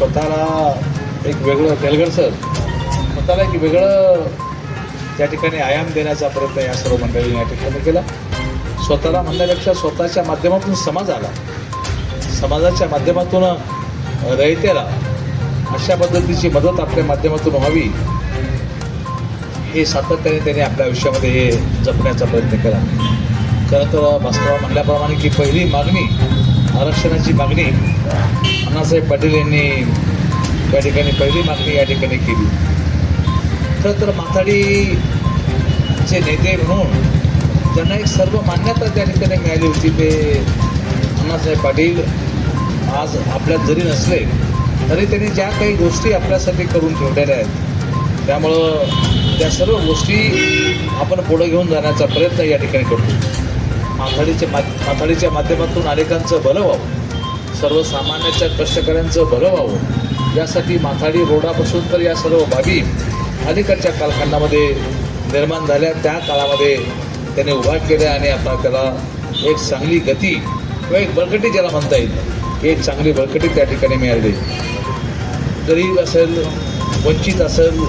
स्वतःला एक वेगळं तेलगड सर स्वतःला एक वेगळं त्या ठिकाणी आयाम देण्याचा प्रयत्न या सर्व मंडळींनी या ठिकाणी केला. स्वतःला म्हणण्यापेक्षा स्वतःच्या माध्यमातून समाज आला. समाजाच्या माध्यमातून रयतेला अशा पद्धतीची मदत आपल्या माध्यमातून व्हावी. हे सातत्याने त्यांनी आपल्या आयुष्यामध्ये हे जपण्याचा प्रयत्न केला. खरं तर भास्करराव म्हणल्याप्रमाणे की पहिली मागणी आरक्षणाची मागणी अण्णासाहेब पाटील यांनी या ठिकाणी पहिली मागणी या ठिकाणी केली. खरं तर माथाडीचे नेते म्हणून ज्यांना एक सर्व मान्यता त्या ठिकाणी मिळाली होती. ते अण्णासाहेब पाटील आज आपल्यात जरी नसले तरी त्यांनी ज्या काही गोष्टी आपल्यासाठी करून ठेवलेल्या आहेत त्यामुळं त्या सर्व गोष्टी आपण पुढे घेऊन जाण्याचा प्रयत्न या ठिकाणी करतो. माथाडीच्या मा माथाडीच्या माध्यमातून अनेकांचं भलं व्हावं. सर्वसामान्याच्या कष्टकऱ्यांचं भलं व्हावं. यासाठी माथाडी रोडापासून तर या सर्व बाबी अलीकडच्या कालखंडामध्ये निर्माण झाल्या. त्या काळामध्ये त्याने उभा केल्या आणि आता त्याला एक चांगली गती किंवा एक बळकटी ज्याला म्हणता येईल एक चांगली बळकटी त्या ठिकाणी मिळाली. गरीब असेल वंचित असेल